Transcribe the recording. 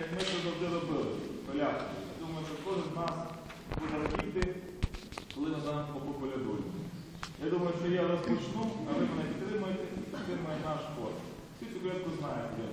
як ми це завжди робили, коляски. Думаю, що кожен з нас буде радіти, коли ми зараз поколядуємо. Я думаю, що я розпочну, а ви мене підтримуєте, підтримує наш хор. Всі цю колядку знають.